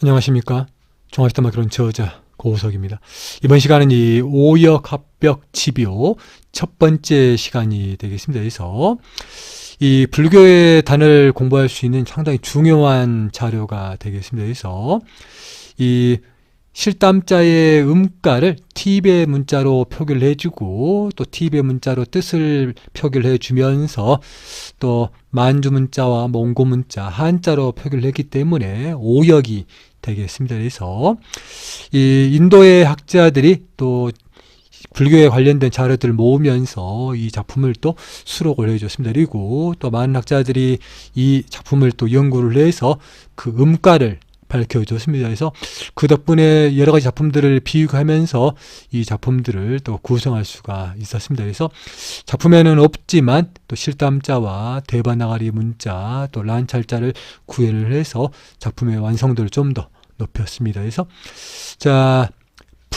안녕하십니까. 종합시다마크론 저자 고우석입니다. 이번 시간은 이 오역 합벽 집요 첫 번째 시간이 되겠습니다. 그래서 이 불교의 단을 공부할 수 있는 상당히 중요한 자료가 되겠습니다. 그래서 이 실담자의 음가를 티베 문자로 표기를 해주고 또 티베 문자로 뜻을 표기를 해주면서 또 만주 문자와 몽고 문자 한자로 표기를 했기 때문에 오역이 되겠습니다. 그래서 이 인도의 학자들이 또 불교에 관련된 자료들을 모으면서 이 작품을 또 수록을 해줬습니다. 그리고 또 많은 학자들이 이 작품을 또 연구를 해서 그 음가를 밝혀줬습니다. 그래서 그 덕분에 여러 가지 작품들을 비교하면서 이 작품들을 또 구성할 수가 있었습니다. 그래서 작품에는 없지만 또 실담자와 대바나가리 문자 또 란찰자를 구현을 해서 작품의 완성도를 좀 더 높였습니다. 그래서 자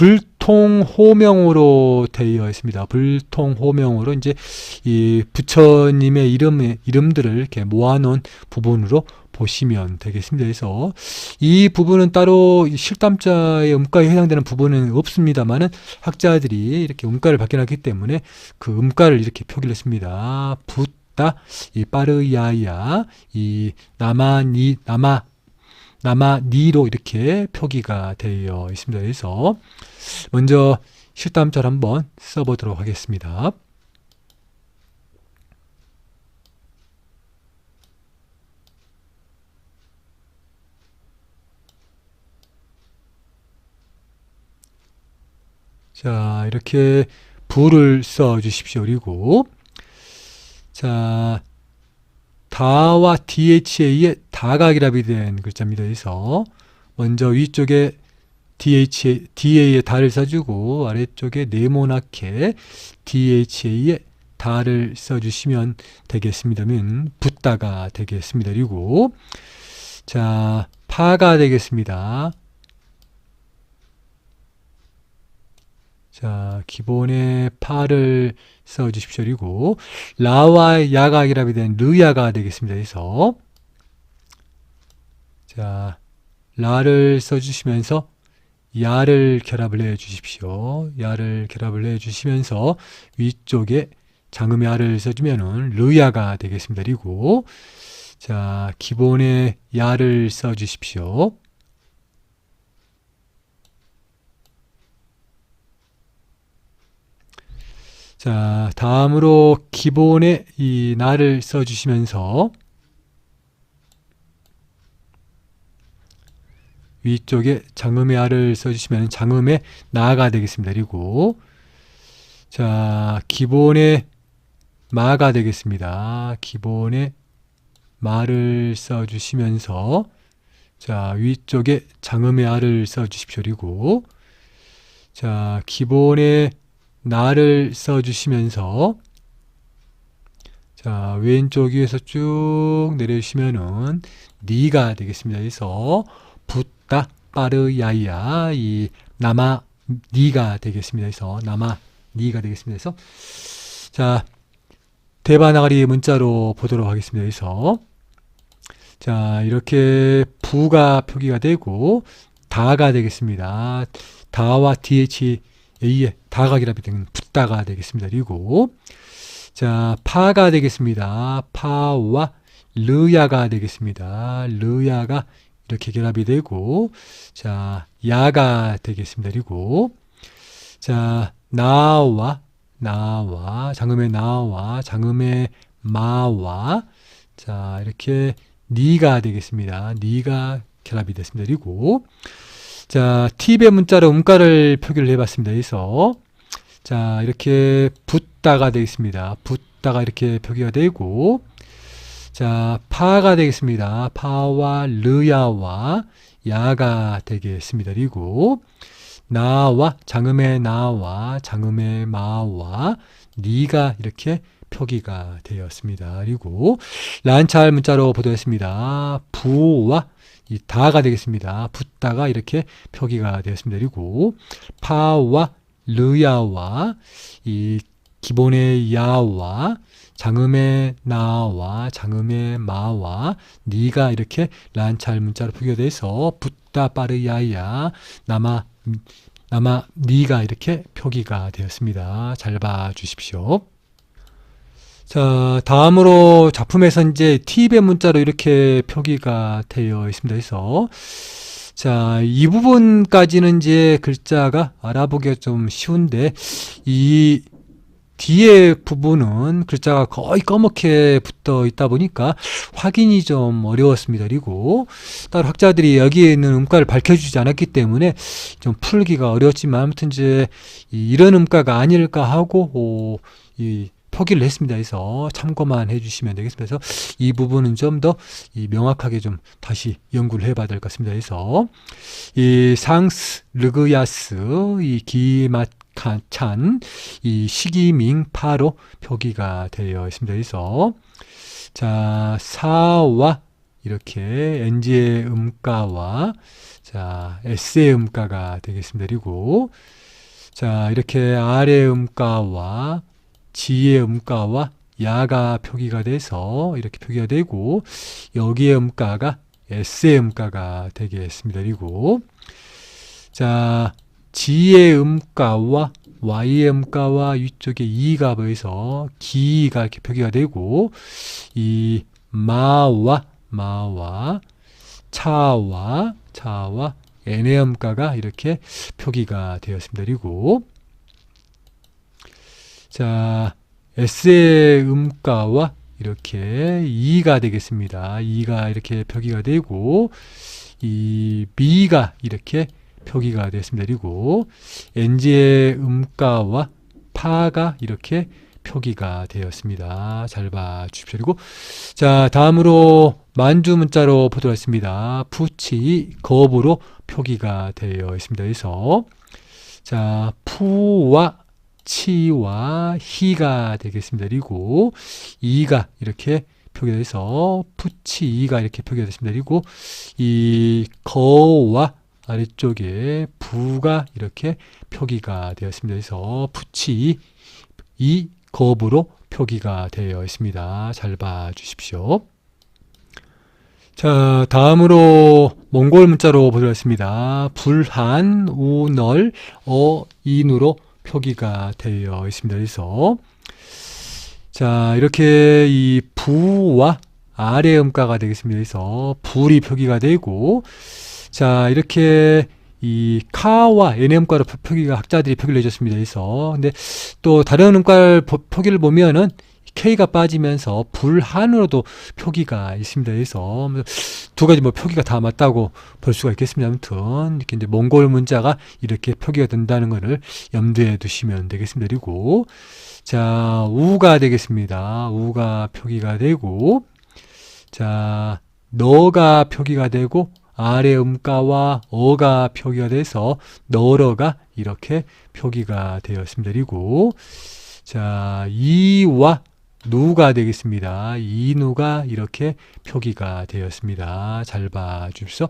불통호명으로 되어 있습니다. 불통호명으로 이제 이 부처님의 이름 이름들을 이렇게 모아놓은 부분으로 보시면 되겠습니다. 그래서 이 부분은 따로 실담자의 음가에 해당되는 부분은 없습니다만은 학자들이 이렇게 음가를 발견했기 때문에 그 음가를 이렇게 표기를 했습니다. 붓다, 이 빠르야야, 이 나마니, 나마, 나마니로 이렇게 표기가 되어 있습니다. 그래서 먼저 실담자를 한번 써보도록 하겠습니다. 자, 이렇게 불을 써 주십시오. 그리고 자, 다와 DHA의 다각이랍이 된 글자입니다. 그래서 먼저 위쪽에 DH, DA의 다를 써주고 아래쪽에 네모나게 DHA의 다를 써주시면 되겠습니다면 붓다가 되겠습니다. 그리고 자 파가 되겠습니다. 자, 기본의 파를 써 주십시오. 그리고 라와 결합이 된 르야가 되겠습니다. 그래서 자, 라를 써 주시면서 야를 결합을 해 주십시오. 야를 결합을 해 주시면서 위쪽에 장음의 야를 써 주면은 르야가 되겠습니다. 그리고 자, 기본의 야를 써 주십시오. 자, 다음으로 기본에 이 나를 써 주시면서 위쪽에 장음의 아를 써주시면 장음의 나가 되겠습니다. 그리고 자, 기본에 마가 되겠습니다. 기본에 마를 써주시면서 자, 위쪽에 장음의 아를 써주십시오. 그리고 자, 기본에 나를 써주시면서 자 왼쪽 위에서 쭉 내려주시면은 니가 되겠습니다. 그래서 붙 다 빠르야야 이 남아 니가 되겠습니다. 그래서 남아 니가 되겠습니다. 그래서 자 대바나가리 문자로 보도록 하겠습니다. 그래서 자 이렇게 부가 표기가 되고 다가 되겠습니다. 다와 dh A의 다각이라면 되는 붓다가 되겠습니다. 그리고 자 파가 되겠습니다. 파와 르야가 되겠습니다. 르야가 이렇게 결합이 되고 자 야가 되겠습니다. 그리고 자 나와 나와 장음의 나와 장음의 마와 자 이렇게 니가 되겠습니다. 니가 결합이 됐습니다. 그리고 자, 팁의 문자로 음가를 표기를 해봤습니다. 그래서 자, 이렇게 붙다가 되겠습니다. 붙다가 이렇게 표기가 되고 자, 파가 되겠습니다. 파와 르야와 야가 되겠습니다. 그리고 나와 장음의 나와 장음의 마와 니가 이렇게 표기가 되었습니다. 그리고 란찰 문자로 보도했습니다. 부와 이 다가 되겠습니다. 붙다가 이렇게 표기가 되었습니다. 그리고 파와 르야와 이 기본의 야와 장음의 나와 장음의 마와 니가 이렇게 란찰 문자로 표기가 돼서 붙 묻다 빠르야야 남아 남아 니가 이렇게 표기가 되었습니다. 잘 봐주십시오. 자, 다음으로 작품에서 이제 팁의 문자로 이렇게 표기가 되어 있습니다. 그래서 자, 이 부분까지는 이제 글자가 알아보기가 좀 쉬운데 이 뒤에 부분은 글자가 거의 검게 붙어 있다 보니까 확인이 좀 어려웠습니다. 그리고 따로 학자들이 여기에 있는 음가를 밝혀주지 않았기 때문에 좀 풀기가 어려웠지만 아무튼 이제 이- 이런 음가가 아닐까 하고 오, 이 표기를 했습니다. 그래서 참고만 해주시면 되겠습니다. 그래서 이 부분은 좀 더 명확하게 좀 다시 연구를 해봐야 될 것 같습니다. 그래서 이 상스, 르그야스, 이 기마 찬, 이 시기밍파로 표기가 되어 있습니다. 그래서 자 사와 이렇게 NG의 음가와 자 S의 음가가 되겠습니다. 그리고 자 이렇게 R의 음가와 G의 음가와 야가 표기가 돼서 이렇게 표기가 되고 여기의 음가가 S의 음가가 되겠습니다. 그리고 자 G의 음가와 Y의 음가와 위쪽에 이가 보여서 기가 이렇게 표기가 되고 이 마와 마와 차와 차와 N의 음가가 이렇게 표기가 되었습니다. 그리고 자 S의 음가와 이렇게 2가 되겠습니다. 2가 이렇게 표기가 되고 이 B가 이렇게 표기가 되었습니다. 그리고 NG의 음가와 파가 이렇게 표기가 되었습니다. 잘 봐 주십시오. 그리고 자 다음으로 만주 문자로 보도록 하겠습니다. 푸치 겁으로 표기가 되어 있습니다. 그래서 자 푸와 치와 히가 되겠습니다. 그리고 이가 이렇게 표기돼서 푸치이가 이렇게 표기가 됐습니다. 그리고 이 거와 아래쪽에 부가 이렇게 표기가 되었습니다. 그래서 푸치 이 겁으로 표기가 되어 있습니다. 잘 봐 주십시오. 자, 다음으로 몽골 문자로 보도록 하겠습니다. 불한, 우널, 어 인으로 표기가 되어 있습니다. 그래서 자 이렇게 이 부와 아래 음가가 되겠습니다. 그래서 불이 표기가 되고 자 이렇게 이 카와 표- 표기가 학자들이 표기를 해줬습니다. 그래서 근데 또 다른 음가 표기를 보면은 K가 빠지면서 불한으로도 표기가 있습니다. 그래서 두 가지 뭐 표기가 다 맞다고 볼 수가 있겠습니다. 아무튼 이렇게 이제 몽골 문자가 이렇게 표기가 된다는 것을 염두에 두시면 되겠습니다. 그리고 자 우가 되겠습니다. 우가 표기가 되고 자 너가 표기가 되고 아래 음가와 어가 표기가 돼서 너러가 이렇게 표기가 되었습니다. 그리고 자 이와 누가 되겠습니다. 이누가 이렇게 표기가 되었습니다. 잘 봐 주십시오.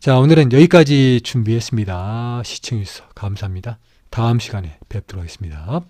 자, 오늘은 여기까지 준비했습니다. 시청해주셔서 감사합니다. 다음 시간에 뵙도록 하겠습니다.